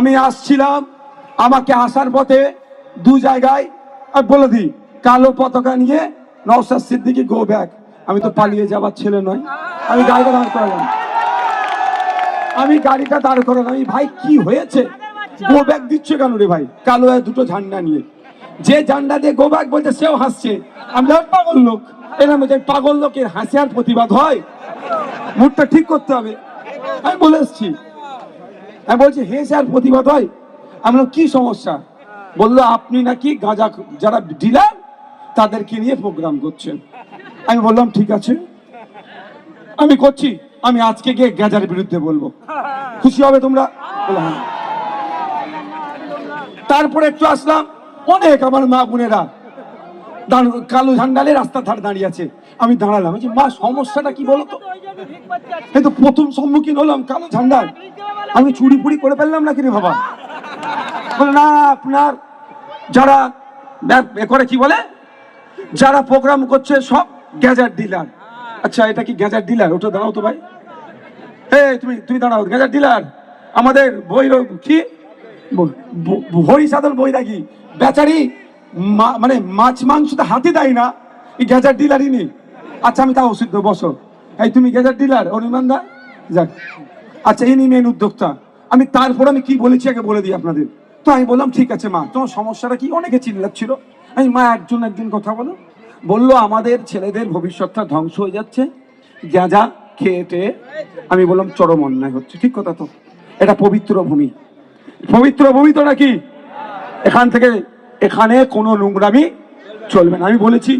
আমি আসছিলাম, আমাকে আসার পথে দু জায়গায় বলে দিই, কালো পতাকা নিয়ে নওসাদ সিদ্দিকি গো ব্যাক আমি তো পালিয়ে যাবার ছেলে নয় আমি গাড়িটা দাঁড় করালাম। আমি গাড়িটা দাঁড় করালাম আমি ভাই কি হয়েছে? গো ব্যাক দিচ্ছ কেন রে ভাই? কালো দুটো ঝান্ডা নিয়ে। যে ঝান্ডা দিয়ে গো ব্যাক বলছে, সেও হাসছে। আমি পাগল লোক এরকম পাগল লোকের হাসি আর প্রতিবাদ হয়, মুডটা ঠিক করতে হবে। আমি বলে এসছি আমি বলছি, হে স্যার, প্রতিবাদ হয়? আমি কি সমস্যা? বলল, আপনি নাকি গাঁজা, যারা ডিলার, তাদেরকে নিয়ে প্রোগ্রাম করছেন। আমি বললাম, ঠিক আছে। আমি করছি, আমি আজকে গিয়ে গাঁজার বিরুদ্ধে বলব। খুশি হবে তোমরা? হ্যাঁ। তারপরে একটু আসলাম, অনেক আমার মা বোনেরা কালো ঝান্ডালে রাস্তার ধারে দাঁড়িয়ে আছে। আমি দাঁড়ালাম। বলছি, মা সমস্যাটা কি বলো তো এই তো প্রথম সম্মুখীন হলাম কালো ঝান্ডার আমি চুরি ফুরি করে ফেললাম নাকি রে বাবা? না আপনার যারা এ করে কি বলে? যারা প্রোগ্রাম করছে সব গ্যাজার ডিলার আচ্ছা এটা কি গ্যাজার ডিলার ওটা দাঁড়াও তো ভাই। এই তুমি তুমি দাঁড়াও গ্যাজার ডিলার আমাদের বই কি? ব- ব- হরি সাধন বৈরাগী বেচারি মানে মাছ মাংস তো হাতে দেয় না এই গ্যাজার ডিলারই নেই। আচ্ছা আমি তাও দেবো, বসো। এই তুমি গ্যাজার ডিলার অনিমান দা? যাক। আচ্ছা ইনি মেন উদ্যোক্তা। আমি তারপর আমি কি বলেছি আগে বলে দিই আপনাদের। তো আমি বললাম ঠিক আছে মা। তোমার সমস্যাটা কি? অনেকে চিল্লাচ্ছিল। আমি মা একজন একজন কথা বলো। বলল আমাদের ছেলেদের ভবিষ্যৎটা ধ্বংস হয়ে যাচ্ছে। গাঁজা খেয়ে। আমি বললাম চরম অন্যায় হচ্ছে। ঠিক কথা তো। এটা পবিত্র ভূমি। পবিত্র ভূমি তো নাকি এখান থেকে এখানে কোনো নোংরামি চলবে না। আমি বলেছি,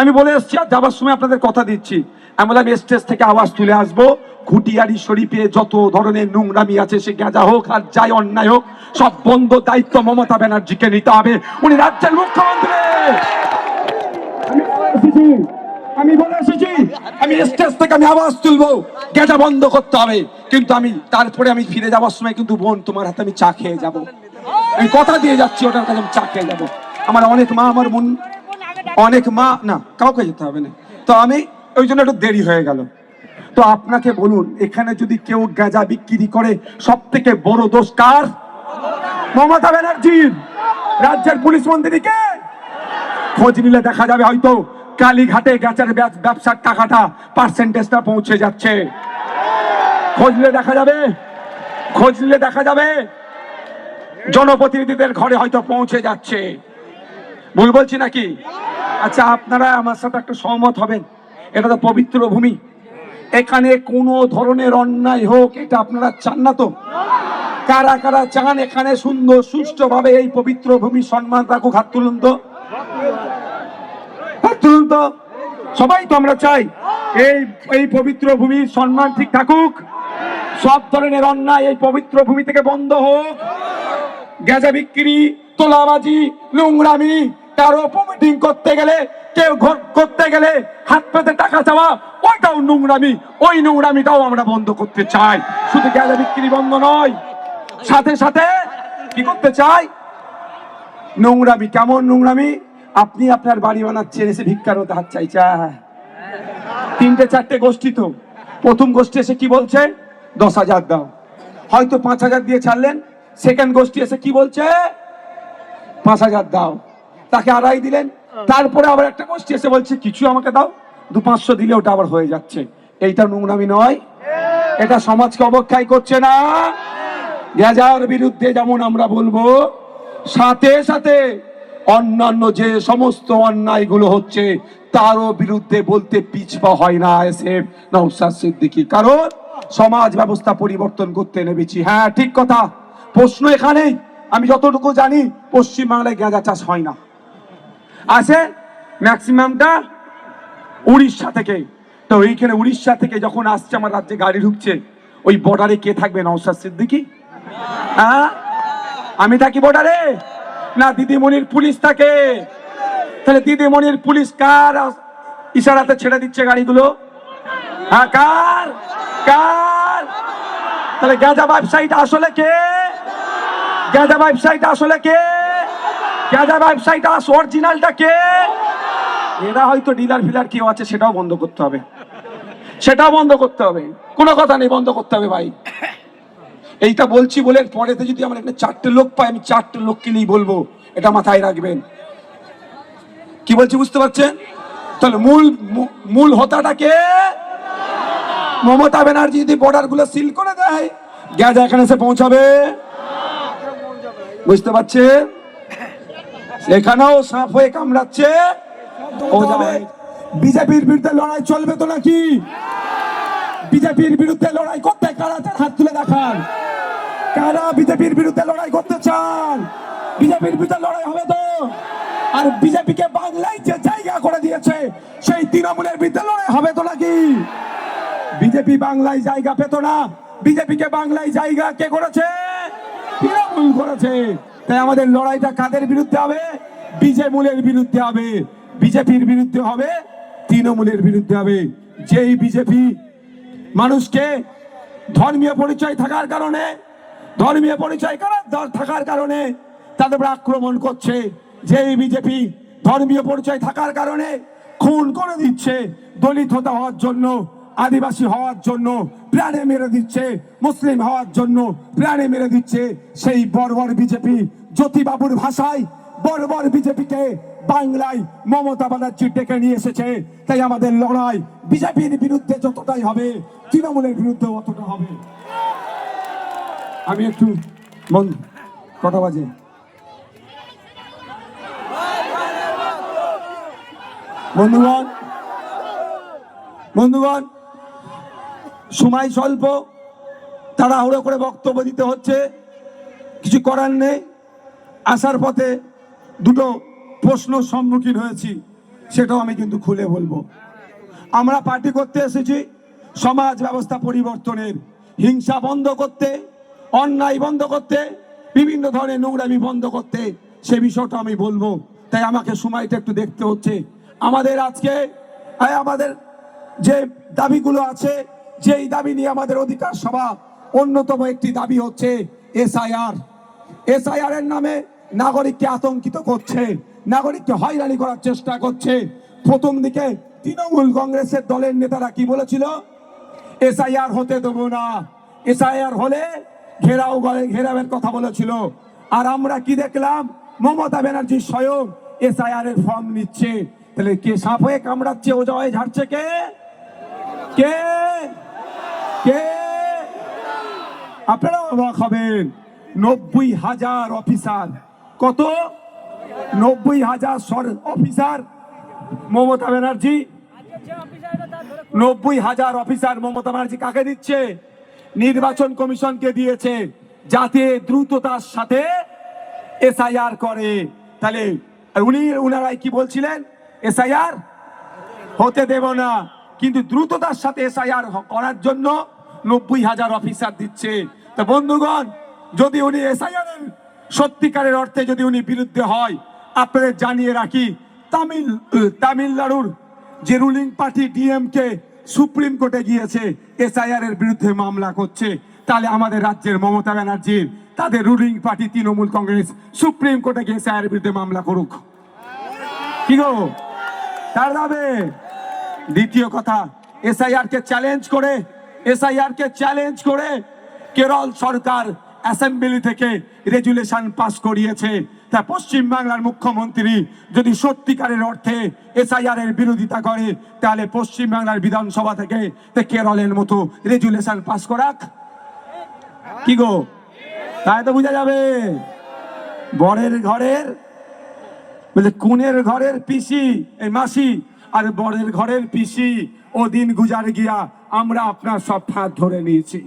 আমি বলে এসছি, আর যাবার সময় আপনাদের কথা দিচ্ছি। আমি বললাম স্টেজ থেকে আওয়াজ তুলে আসব। ঘুটিয়ারি শরীফে যত ধরনের নোংরামি আছে, সে গেঁজা হোক আর যাই অন্যায় হোক, সব বন্ধ দায়িত্ব মমতা ব্যানার্জিকে নিতে হবে। উনি রাজ্যের মুখ্যমন্ত্রী! আমি বলে এসেছি, আমি স্টেজ থেকে আমি আওয়াজ তুলবো। গেজা বন্ধ করতে হবে। কিন্তু আমি, তারপরে আমি ফিরে যাওয়ার সময় কিন্তু বোন তোমার হাতে আমি চা খেয়ে যাব। আমি কথা দিয়ে যাচ্ছি, ওটার কাছে আমি খেয়ে যাব। আমার অনেক মা, আমার বোন, অনেক মা, না, কাউকে যেতে হবে না। তো আমি ওই জন্য একটু দেরি হয়ে গেল। তো আপনাকে বলুন, এখানে যদি কেউ গাঁজা বিক্রি করে সব থেকে বড় দোষ কার? মমতা ব্যানার্জির। রাজ্যের পুলিশ মন্ত্রীকে। খোঁজ নিলে দেখা যাবে হয়তো কালীঘাটে গাছের ব্যবসার টাকাটা পার্সেন্টেজটা পৌঁছে যাচ্ছে। খোঁজ নিলে দেখা যাবে। খোঁজ নিলে দেখা যাবে। জনপ্রতিনিধিদের ঘরে হয়তো পৌঁছে যাচ্ছে। ভুল বলছি নাকি? আচ্ছা আপনারা আমার সাথে একটু সহমত হবেন। এটা তো পবিত্র ভূমি। এখানে কোনো ধরনের অন্যায় হোক, এটা আপনারা চান না তো? কারা কারা চান এখানে সুন্দর, সুষ্ঠুভাবে এই পবিত্র ভূমি সম্মান রাখুক? হাত তুলুন তো। হাত তুলুন তো। সবাই তো আমরা চাই এই এই পবিত্র ভূমির সম্মান ঠিক থাকুক। সব ধরনের অন্যায় এই পবিত্র ভূমি থেকে বন্ধ হোক। গেজা বিক্রি, তোলাবাজি, নোংরামি কারও মিটিং করতে গেলে, কেউ ঘর করতে গেলে হাত পেতে টাকা চাওয়া, ওইটাও নোংরামি। ওই নোংরামিটাও আমরা বন্ধ করতে চাই। শুধু গেজা বিক্রি বন্ধ নয়। সাথে সাথে কি করতে চাই? নোংরামি। কেমন নোংরামি? আপনি আপনার বাড়ি বানাচ্ছেন, এসে ভিক্ষার হতে হাত চাইছা। তিনটে, চারটে গোষ্ঠী তো। প্রথম গোষ্ঠী এসে কি বলছে? দশ হাজার দাও। হয়তো পাঁচ হাজার দিয়ে ছাড়লেন সেকেন্ড গোষ্ঠী এসে কি বলছে? পাঁচ হাজার দাও। তাকে আড়াই দিলেন। তারপরে আবার একটা গোষ্ঠী এসে বলছে কিছু আমাকে দাও দু পাঁচশো দিলে ওটা আবার হয়ে যাচ্ছে। এইটা নোংরামি নয়। এটা সমাজকে অবক্ষয় করছে না। গেজার বিরুদ্ধে যেমন আমরা বলব সাথে সাথে অন্যান্য যে সমস্ত অন্যায়গুলো হচ্ছে তারও বিরুদ্ধে বলতে পিছপা হয় না এসে নৌসাদ সিদ্দিকি কারণ সমাজ ব্যবস্থা পরিবর্তন করতে নেমেছি। হ্যাঁ ঠিক কথা। প্রশ্ন এখানেই। আমি যতটুকু জানি, পশ্চিমবাংলায় গাঁজা চাষ হয় না। আছে ম্যাক্সিমামটা উড়িষ্যা থেকে। তো এইখানে উড়িষ্যা থেকে যখন আসছে, আমার রাজ্যে গাড়ি ঢুকছে, ওই বর্ডারে কে থাকবে নৌসাদ সিদ্দিকি? হ্যাঁ? আমি থাকি বর্ডারে না, দিদিমণির পুলিশ থাকে। তাহলে দিদিমণির পুলিশ কার ইশারাতে ছেড়ে দিচ্ছে গাড়িগুলো? হ্যাঁ কার? কার? তাহলে গাঁজা ব্যবসায়ীটা আসলে কে? গাঁজা ব্যবসায়ীটা আসলে কে? গাঁজা ব্যবসায়ীটা অরিজিনালটা কে? এরা হয়তো ডিলার ফিলার কেউ আছে, সেটাও বন্ধ করতে হবে। সেটাও বন্ধ করতে হবে। কোনো কথা নেই, বন্ধ করতে হবে ভাই। এইটা বলছি বলে পরেতে যদি আমার এখানে চারটে লোক পাই আমি চারটে লোককে নিয়েই বলব, এটা মাথায় রাখবেন। কি বলছি, বুঝতে পারছেন? তাহলে মূল মূল হোতাটাকে মমতা ব্যানার্জি, যদি বর্ডারগুলো সিল করে দেয় গ্যাস এখানে এসে পৌঁছাবে। বুঝতে পারছেন এখানেও সাপ হয়ে কামড়াচ্ছে। বিজেপির বিরুদ্ধে লড়াই চলবে তো নাকি? বিজেপির বিরুদ্ধে লড়াই করতে কারা তার হাত তুলে দেখান? কারা বিজেপির বিরুদ্ধে লড়াই করতে চান? বিজেপির বিরুদ্ধে লড়াই হবে তো? আর বিজেপিকে বাংলায় যে জায়গা করে দিয়েছে, সেই তৃণমূলের বিরুদ্ধে লড়াই হবে তো নাকি? বিজেপি বাংলায় জায়গা পেত না। বিজেপিকে বাংলায় জায়গা কে করেছে? তৃণমূল করেছে। তাই আমাদের লড়াইটা কাদের বিরুদ্ধে হবে? বিজেমূলের বিরুদ্ধে হবে। বিজেপির বিরুদ্ধে হবে। তৃণমূলের বিরুদ্ধে হবে। যেই বিজেপি মানুষকে ধর্মীয় পরিচয় থাকার কারণে, ধর্মীয় পরিচয় থাকার কারণে তাদের উপর আক্রমণ করছে। যেই বিজেপি ধর্মীয় পরিচয় থাকার কারণে খুন করে দিচ্ছে দলিত হতে হওয়ার জন্য। আদিবাসী হওয়ার জন্য প্রাণে মেরে দিচ্ছে, মুসলিম হওয়ার জন্য প্রাণে মেরে দিচ্ছে সেই বর্বর বিজেপি। জ্যোতিবাবুর ভাষায় বর্বর বিজেপিকে বাংলায় মমতা ব্যানার্জি ডেকে নিয়ে এসেছে। তাই আমাদের লড়াই বিজেপির বিরুদ্ধে যতটাই হবে, তৃণমূলের বিরুদ্ধে অতটা হবে। আমি একটু মন কটা বাজে। বন্ধুগণ বন্ধুগণ সময় স্বল্প। তাড়াহুড়ো করে বক্তব্য দিতে হচ্ছে। কিছু করার নেই। আসার পথে দুটো প্রশ্ন সম্মুখীন হয়েছি, সেটাও আমি কিন্তু খুলে বলব। আমরা পার্টি করতে এসেছি, সমাজ ব্যবস্থা পরিবর্তনের, হিংসা বন্ধ করতে, অন্যায় বন্ধ করতে, বিভিন্ন ধরনের নোংরামি বন্ধ করতে, সে বিষয়টা আমি বলব। তাই আমাকে সময়টা একটু দেখতে হচ্ছে। আমাদের আজকে আমাদের যে দাবিগুলো আছে যেই দাবি নিয়ে আমাদের অধিকার সভা, অন্যতম একটি দাবি হচ্ছে এসআইআর। এসআইআর এর নামে নাগরিককে আতঙ্কিত করছে, নাগরিককে হয়রানি করার চেষ্টা করছে। প্রথম দিকে তৃণমূল কংগ্রেসের দলের নেতারা কি বলেছিল? এসআইআর হতে দেবো না। এসআইআর হলে ঘেরাও ঘেরাবের কথা বলেছিল। আর আমরা কি দেখলাম? মমতা ব্যানার্জি স্বয়ং এসআইআর এর ফর্ম নিচ্ছে। তাহলে কে সাপ হয়ে কামড়াচ্ছে? ওজা হয়ে ঝাড়ছে কে? কে? কে? আপনারা অবাক হবেন। নব্বই হাজার অফিসার। কত? নব্বই হাজার সর অফিসার। মমতা ব্যানার্জি। নব্বই হাজার অফিসার মমতা ব্যানার্জি কাকে দিচ্ছে? নির্বাচন কমিশনকে দিয়েছে। যাতে দ্রুততার সাথে এসআইআর করে। তাহলে উনি, উনারাই কি বলছিলেন? এসআইআর? হতে দেব না। কিন্তু দ্রুততার সাথে এসআইআর করার জন্য নব্বই হাজার অফিসার দিচ্ছে। তো বন্ধুগণ, যদি উনি এসআইআর সত্যিকারের অর্থে যদি উনি বিরুদ্ধে হয়, আপনাদের জানিয়ে রাখি, তামিল, তামিলনাড়ুর যে রুলিং পার্টি ডিএমকে সুপ্রিম কোর্টে গিয়েছে এসআইআর এর বিরুদ্ধে মামলা করছে, তাহলে আমাদের রাজ্যের মমতা ব্যানার্জির তাদের ruling party Trinamool Congress supreme কোর্টে গিয়ে এসআইআর এর বিরুদ্ধে মামলা করুক। কি গো? তার দাবে? দ্বিতীয় কথা এসআইআর কে চ্যালেঞ্জ করে এসআইআর কে চ্যালেঞ্জ করে কেরল সরকার অ্যাসেম্বলি থেকে রেজুলেশন পাস করিয়েছে। তা পশ্চিম বাংলার মুখ্যমন্ত্রী যদি সত্যিকারের অর্থে এসআইআর এর বিরোধিতা করে, তাহলে পশ্চিম বাংলার বিধানসভা থেকে কেরলের মতো রেজুলেশন পাস করাক। কি গো? তাই তো বোঝা যাবে। বরের ঘরের বলে কুনের ঘরের পিসি, এই মাসি, আর বরের ঘরের পিসি ও দিন গুজার গিয়া আমরা আপনার সব হাত ধরে নিয়েছি।